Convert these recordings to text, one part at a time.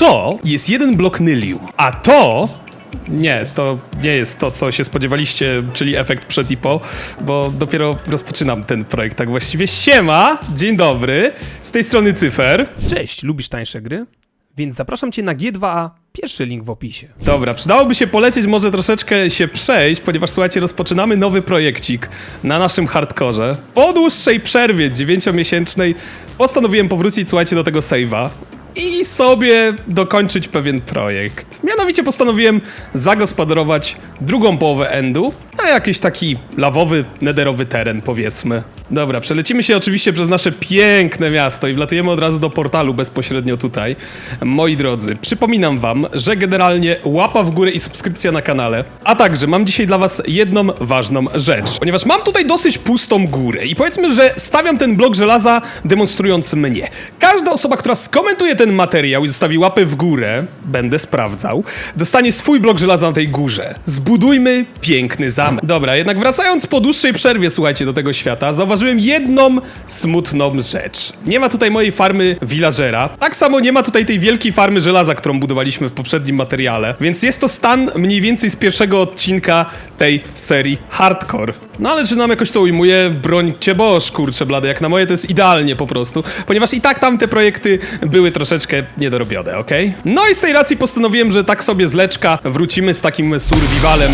to jest jeden blok nylium, a to... Nie, to nie jest to, co się spodziewaliście, czyli efekt przed i po, bo dopiero rozpoczynam ten projekt tak właściwie. Siema, dzień dobry, z tej strony Cyfer. Cześć, lubisz tańsze gry? Więc zapraszam cię na G2A, pierwszy link w opisie. Dobra, przydałoby się polecieć, może troszeczkę się przejść, ponieważ słuchajcie, rozpoczynamy nowy projekcik na naszym hardkorze. Po dłuższej przerwie, dziewięciomiesięcznej, postanowiłem powrócić, słuchajcie, do tego save'a i sobie dokończyć pewien projekt. Mianowicie postanowiłem zagospodarować drugą połowę endu na jakiś taki lawowy, nederowy teren, powiedzmy. Dobra, przelecimy się oczywiście przez nasze piękne miasto i wlatujemy od razu do portalu bezpośrednio tutaj. Moi drodzy, przypominam wam, że generalnie łapa w górę i subskrypcja na kanale, a także mam dzisiaj dla was jedną ważną rzecz. Ponieważ mam tutaj dosyć pustą górę i powiedzmy, że stawiam ten blok żelaza demonstrując mnie. Każda osoba, która skomentuje ten materiał i zostawi łapę w górę, będę sprawdzał, dostanie swój blok żelaza na tej górze. Zbudujmy piękny zamek. Dobra, jednak wracając po dłuższej przerwie, słuchajcie, do tego świata, zauważyłem jedną smutną rzecz. Nie ma tutaj mojej farmy villagera. Tak samo nie ma tutaj tej wielkiej farmy żelaza, którą budowaliśmy w poprzednim materiale. Więc jest to stan mniej więcej z pierwszego odcinka tej serii Hardcore. No ale czy nam jakoś to ujmuje? Brońcie boż, kurczę blade, jak na moje to jest idealnie po prostu, ponieważ i tak tamte projekty były troszeczkę niedorobione, okej? No i z tej racji postanowiłem, że tak sobie z leczka wrócimy z takim survivalem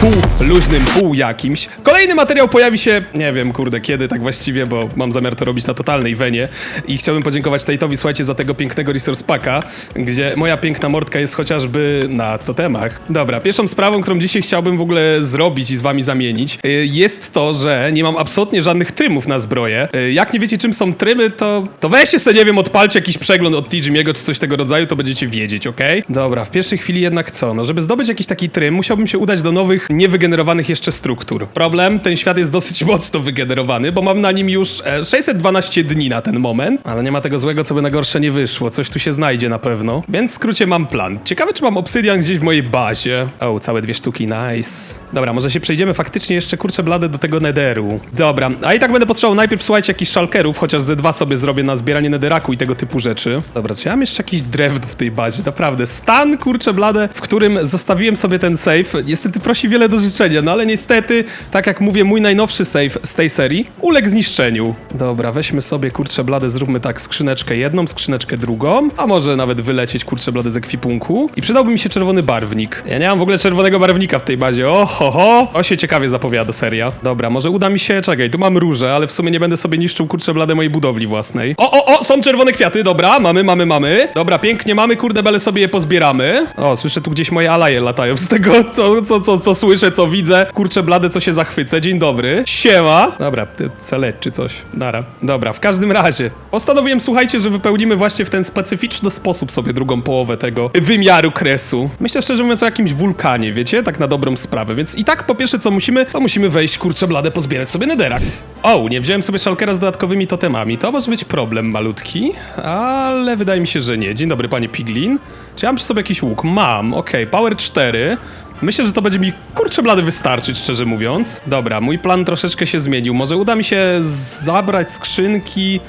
pół luźnym, pół jakimś. Kolejny materiał pojawi się, nie wiem, kurde, kiedy tak właściwie, bo mam zamiar to robić na totalnej wenie i chciałbym podziękować Tate'owi, słuchajcie, za tego pięknego resource packa, gdzie moja piękna mordka jest chociażby na totemach. Dobra, pierwszą sprawą, którą dzisiaj chciałbym w ogóle zrobić i z wami zamienić, y, jest to, że nie mam absolutnie żadnych trymów na zbroję. Y, Jak nie wiecie, czym są trymy, to, to weźcie sobie, nie wiem, odpalcie jakiś przegląd od Tijimiego czy coś tego rodzaju, to będziecie wiedzieć, okej? Dobra, w pierwszej chwili jednak co? No, żeby zdobyć jakiś taki trym, musiałbym się udać do nowych, niewygenerowanych jeszcze struktur. Problem, ten świat jest dosyć mocno wygenerowany, bo mam na nim już e, 612 dni na ten moment, ale nie ma tego złego, co by na gorsze nie wyszło. Coś tu się znajdzie na pewno. Więc w skrócie mam plan. Ciekawe, czy mam obsydian gdzieś w mojej bazie. O, całe dwie sztuki, nice. Dobra, może się przejdziemy faktycznie jeszcze, kurczę blade, do tego nederu. Dobra, a i tak będę potrzebował najpierw, słuchajcie, jakichś szalkerów, chociaż ze dwa sobie zrobię na zbieranie nederaku i tego typu rzeczy. Dobra, czy ja mam jeszcze jakieś drewno w tej bazie? Naprawdę, stan, kurczę blade, w którym zostawiłem sobie ten save, niestety prosi wiele do życzenia, no ale niestety, tak jak mówię, mój najnowszy save z tej serii uległ zniszczeniu. Dobra, weźmy sobie, kurczę blade, zróbmy tak, skrzyneczkę jedną, skrzyneczkę drugą, a może nawet wylecieć, kurczę blade, z ekwipunku. I przydałby mi się czerwony barwnik. Ja nie mam w ogóle czerwonego barwnika w tej bazie, o ho ho! O się ciekawie zapowiada seria. Dobra, może uda mi się, czekaj, tu mam róże, ale w sumie nie będę sobie niszczył, kurczę blade, mojej budowli własnej. O, o, o, są czerwone kwiaty, dobra, mamy, mamy, mamy. Dobra, pięknie mamy, kurde bele sobie je pozbieramy. O, słyszę tu gdzieś moje alaje latają z tego, co, co, co, co słyszę, co widzę. Kurczę blade, co się zachwycę. Dzień dobry. Siema. Dobra, celet czy coś. Nara. Dobra, w każdym razie. Postanowiłem, słuchajcie, że wypełnimy właśnie w ten specyficzny sposób sobie drugą połowę tego wymiaru kresu. Myślę szczerze mówiąc o jakimś wulkanie, wiecie? Tak na dobrą sprawę. Więc i tak po pierwsze co musimy, to musimy wejść, kurczę blade, pozbierać sobie nederak. O, nie wziąłem sobie szalkera z dodatkowymi totemami. To może być problem malutki, ale wydaje mi się, że nie. Dzień dobry, panie Piglin. Czy ja mam przy sobie jakiś łuk? Mam, okej, power 4. Myślę, że to będzie mi kurczę blady wystarczyć, szczerze mówiąc. Dobra, mój plan troszeczkę się zmienił. Może uda mi się zabrać skrzynki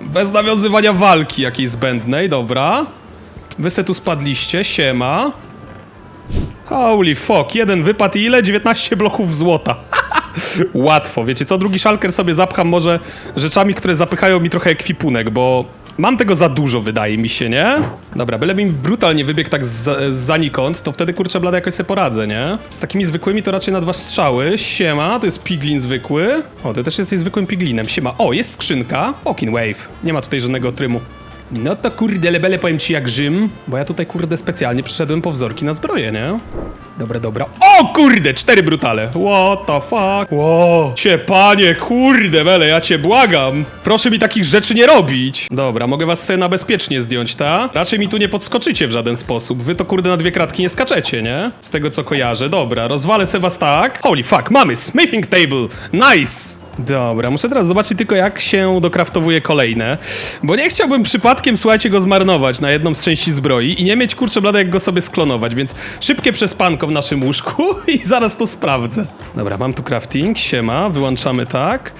bez nawiązywania walki jakiejś zbędnej, dobra. Wy se tu spadliście, siema. Holy fuck, jeden wypad i ile? 19 bloków złota. Łatwo, wiecie co? Drugi szalker sobie zapcham może rzeczami, które zapychają mi trochę ekwipunek, bo mam tego za dużo, wydaje mi się, nie? Dobra, byle mi brutalnie wybiegł tak zanikąd, to wtedy kurczę blada jakoś sobie poradzę, nie? Z takimi zwykłymi to raczej na dwa strzały. Siema, to jest piglin zwykły. O, ty też jesteś zwykłym piglinem. Siema. O, jest skrzynka. Okin Wave. Nie ma tutaj żadnego trymu. No to kurde, lebele powiem ci jak Rzym, bo ja tutaj kurde specjalnie przyszedłem po wzorki na zbroję, nie? Dobra, dobra. O kurde, cztery brutale. What the fuck? Wow. Cie panie, kurde, wele, ja cię błagam. Proszę mi takich rzeczy nie robić. Dobra, mogę was sobie na bezpiecznie zdjąć, ta? Raczej mi tu nie podskoczycie w żaden sposób. Wy to kurde na dwie kratki nie skaczecie, nie? Z tego co kojarzę. Dobra, rozwalę se was tak. Holy fuck, mamy smithing table. Nice. Dobra, muszę teraz zobaczyć tylko jak się dokraftowuje kolejne, bo nie chciałbym przypadkiem, słuchajcie, go zmarnować na jedną z części zbroi i nie mieć kurczę blade jak go sobie sklonować, więc szybkie przespanko w naszym łóżku i zaraz to sprawdzę. Dobra, mam tu crafting, siema, wyłączamy tak.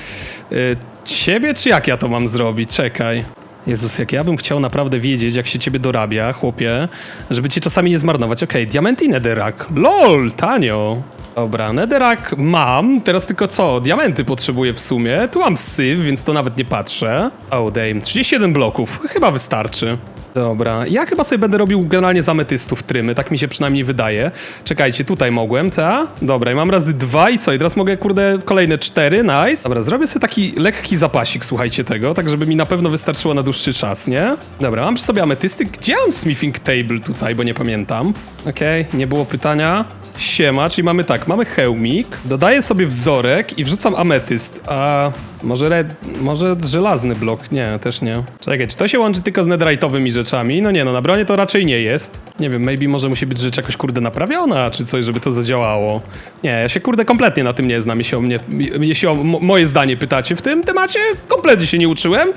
Y, ciebie czy jak ja to mam zrobić? Czekaj. Jezus, jak ja bym chciał naprawdę wiedzieć, jak się ciebie dorabia, chłopie, żeby cię czasami nie zmarnować. Okej, diamenty i nederak. LOL, tanio. Dobra, nederak mam, teraz tylko co? Diamenty potrzebuję w sumie. Tu mam syf, więc to nawet nie patrzę. Oh, damn. 31 bloków, chyba wystarczy. Dobra, ja chyba sobie będę robił generalnie z ametystów trymy, tak mi się przynajmniej wydaje. Czekajcie, tutaj mogłem, ta? Dobra, i mam razy dwa i co? I teraz mogę, kurde, kolejne cztery, nice. Dobra, zrobię sobie taki lekki zapasik, słuchajcie tego, tak żeby mi na pewno wystarczyło na dłuższy czas, nie? Dobra, mam przy sobie ametysty. Gdzie mam smithing table tutaj, bo nie pamiętam. Okej, nie było pytania. Siema, czyli mamy tak, mamy hełmik, dodaję sobie wzorek i wrzucam ametyst, a może red, może żelazny blok? Nie, też nie. Czekaj, czy to się łączy tylko z netherite'owymi rzeczami? No nie, no na bronie to raczej nie jest. Nie wiem, maybe może musi być rzecz jakoś kurde naprawiona, czy coś, żeby to zadziałało. Nie, ja się kurde kompletnie na tym nie znam, jeśli o mnie, jeśli o mo- moje zdanie pytacie w tym temacie, kompletnie się nie uczyłem.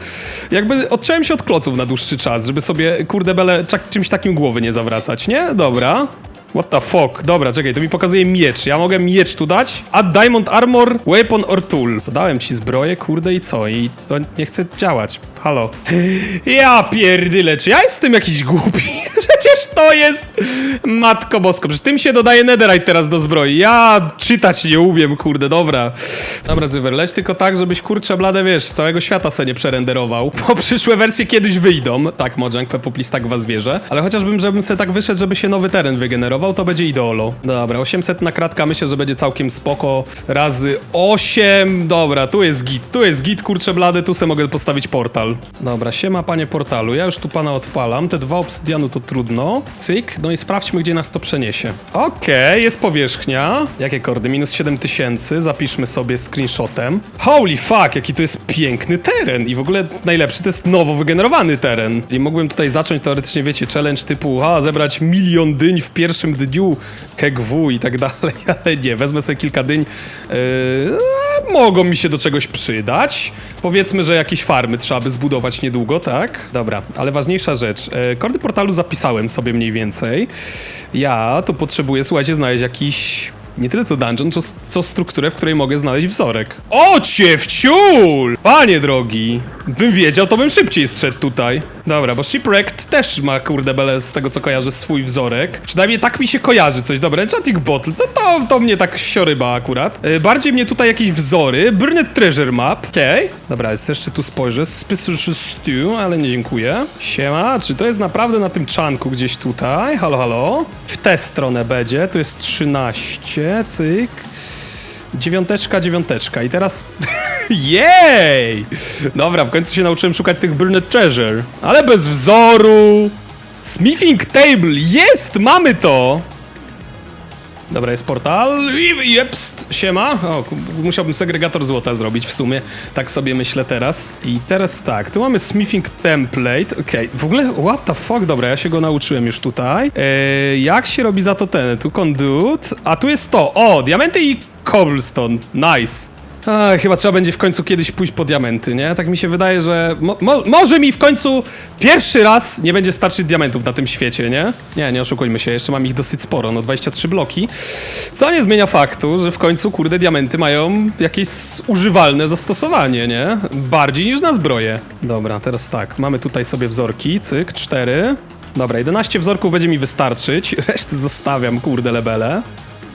Jakby odciąłem się od kloców na dłuższy czas, żeby sobie kurde bele czymś takim głowy nie zawracać, nie? Dobra. What the fuck? Dobra, czekaj, to mi pokazuje miecz. Ja mogę miecz tu dać? Add diamond armor, weapon or tool. Dodałem ci zbroję, kurde i co? I to nie chce działać. Halo. Ja pierdyle, czy ja jestem jakiś głupi? Przecież to jest... Matko bosko, przecież tym się dodaje netherite teraz do zbroi. Ja czytać nie umiem, kurde, dobra. Dobra, Zywer, leć tylko tak, żebyś, kurczę, blade, wiesz, całego świata sobie nie przerenderował. Bo przyszłe wersje kiedyś wyjdą. Tak, Mojang, Pepoplis, tak was wierzę. Ale chociażbym, żebym sobie tak wyszedł, żeby się nowy teren wygenerował, to będzie ideolo. Dobra, 800 na kratka, myślę, że będzie całkiem spoko. Razy 8, dobra, tu jest git, tu jest git, kurczę, blady, tu sobie mogę postawić portal. Dobra, siema, panie portalu, ja już tu pana odpalam. Te dwa obsydianu to trudno. Cyk, no i sprawdźmy, gdzie nas to przeniesie. Okej, jest powierzchnia. Jakie kordy? Minus 7000, zapiszmy sobie screenshotem. Holy fuck, jaki to jest piękny teren i w ogóle najlepszy to jest nowo wygenerowany teren. I mógłbym tutaj zacząć teoretycznie, wiecie, challenge typu, a, zebrać milion dyń w pierwszym dniu KGW i tak dalej, ale nie, wezmę sobie kilka dyń. Yy, mogą mi się do czegoś przydać. Powiedzmy, że jakieś farmy trzeba by zbudować niedługo, tak? Dobra, ale ważniejsza rzecz. E, kordy portalu zapisałem sobie mniej więcej. Ja tu potrzebuję, słuchajcie, znaleźć jakiś... Nie tyle co dungeon, co, co strukturę, w której mogę znaleźć wzorek. O cię! Panie drogi, bym wiedział, to bym szybciej zszedł tutaj. Dobra, bo Shipwrecked też ma, kurde bele, z tego co kojarzę, swój wzorek. Przynajmniej tak mi się kojarzy coś. Dobra, Enchanting Bottle, to, to, to mnie tak sioryba akurat. E, bardziej mnie tutaj jakieś wzory. Burnet Treasure Map, okej. Dobra, jest jeszcze tu spojrzę. Suspicious Stew, ale nie dziękuję. Siema, czy to jest naprawdę na tym czanku gdzieś tutaj? Halo, halo? W tę stronę będzie, tu jest 13, cyk. Dziewiąteczka, dziewiąteczka. I teraz. Jej! Dobra, w końcu się nauczyłem szukać tych Burnet Treasure. Ale bez wzoru. Smithing Table! Jest! Mamy to! Dobra, jest portal. I- Jepst, siema. O, musiałbym segregator złota zrobić w sumie. Tak sobie myślę teraz. I teraz tak, tu mamy smithing template. Okej, w ogóle, what the fuck? Dobra, ja się go nauczyłem już tutaj. Eee, jak się robi za to ten? Tu conduit, a tu jest to. O, diamenty i cobblestone. Nice. A, chyba trzeba będzie w końcu kiedyś pójść po diamenty, nie? Tak mi się wydaje, że mo mo może mi w końcu pierwszy raz nie będzie starczyć diamentów na tym świecie, nie? Nie, nie oszukujmy się, jeszcze mam ich dosyć sporo, no 23 bloki. Co nie zmienia faktu, że w końcu, kurde, diamenty mają jakieś używalne zastosowanie, nie? Bardziej niż na zbroję. Dobra, teraz tak, mamy tutaj sobie wzorki, cyk, 4. Dobra, 11 wzorków będzie mi wystarczyć, resztę zostawiam, kurde, lebele.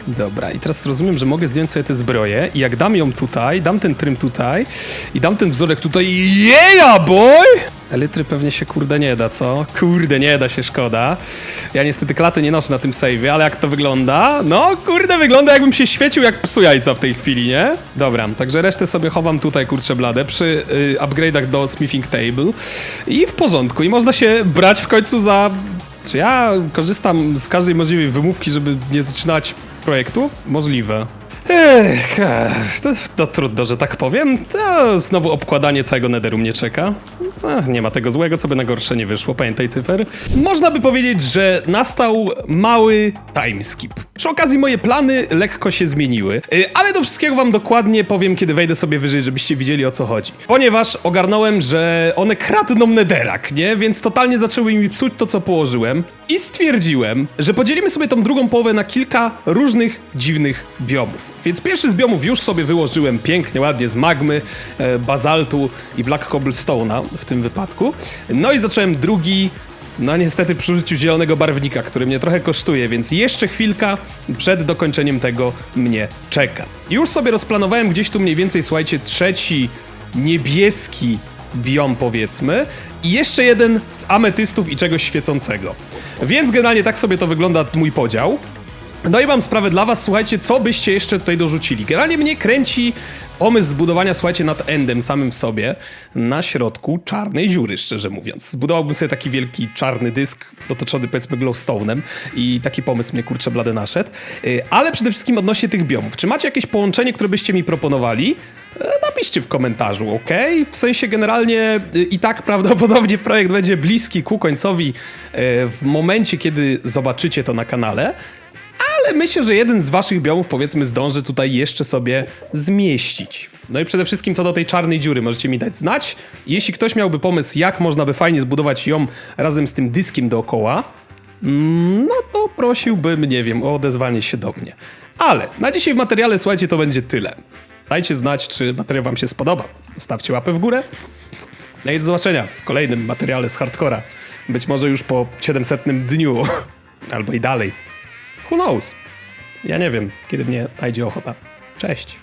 Dobra, i teraz rozumiem, że mogę zdjąć sobie tę zbroję i jak dam ją tutaj, dam ten trym tutaj i dam ten wzorek tutaj, yeah boy! Elitry pewnie się kurde nie da, co? Kurde, nie da się, szkoda. Ja niestety klaty nie noszę na tym save'ie, ale jak to wygląda? No, kurde, wygląda jakbym się świecił jak psu jajca w tej chwili, nie? Dobra, także resztę sobie chowam tutaj, kurczę blade, przy y, upgrade'ach do smithing table i w porządku. I można się brać w końcu za... Czy ja korzystam z każdej możliwej wymówki, żeby nie zaczynać projektu? Możliwe. Ech, to, to trudno, że tak powiem. To znowu obkładanie całego netheru mnie czeka. Nie ma tego złego, co by na gorsze nie wyszło, pamiętaj cyfer. Można by powiedzieć, że nastał mały timeskip. Przy okazji moje plany lekko się zmieniły, y, ale do wszystkiego wam dokładnie powiem, kiedy wejdę sobie wyżej, żebyście widzieli o co chodzi. Ponieważ ogarnąłem, że one kradną nederak, nie? Więc totalnie zaczęły mi psuć to, co położyłem. I stwierdziłem, że podzielimy sobie tą drugą połowę na kilka różnych dziwnych biomów. Więc pierwszy z biomów już sobie wyłożyłem pięknie, ładnie z magmy, e, bazaltu i black cobblestone'a w tym wypadku. No i zacząłem drugi, no niestety przy użyciu zielonego barwnika, który mnie trochę kosztuje, więc jeszcze chwilka przed dokończeniem tego mnie czeka. Już sobie rozplanowałem gdzieś tu mniej więcej, słuchajcie, trzeci niebieski biom powiedzmy i jeszcze jeden z ametystów i czegoś świecącego. Więc generalnie tak sobie to wygląda mój podział. No i mam sprawę dla was, słuchajcie, co byście jeszcze tutaj dorzucili. Generalnie mnie kręci pomysł zbudowania, słuchajcie, nad endem samym w sobie na środku czarnej dziury, szczerze mówiąc. Zbudowałbym sobie taki wielki czarny dysk otoczony powiedzmy glowstone'em i taki pomysł mnie kurczę blady naszedł. Yy, Ale przede wszystkim odnośnie tych biomów. Czy macie jakieś połączenie, które byście mi proponowali? E, Napiszcie w komentarzu, ok? W sensie generalnie y, i tak prawdopodobnie projekt będzie bliski ku końcowi e, w momencie, kiedy zobaczycie to na kanale. Ale myślę, że jeden z waszych biomów, powiedzmy, zdąży tutaj jeszcze sobie zmieścić. No i przede wszystkim co do tej czarnej dziury, możecie mi dać znać. Jeśli ktoś miałby pomysł, jak można by fajnie zbudować ją razem z tym dyskiem dookoła, mm, no to prosiłbym, nie wiem, o odezwanie się do mnie. Ale na dzisiaj w materiale, słuchajcie, to będzie tyle. Dajcie znać, czy materiał wam się spodoba. Zostawcie łapę w górę. No i do zobaczenia w kolejnym materiale z Hardcora. Być może już po 700 dniu. Albo i dalej. Who knows? Ja nie wiem, kiedy mnie najdzie ochota. Cześć.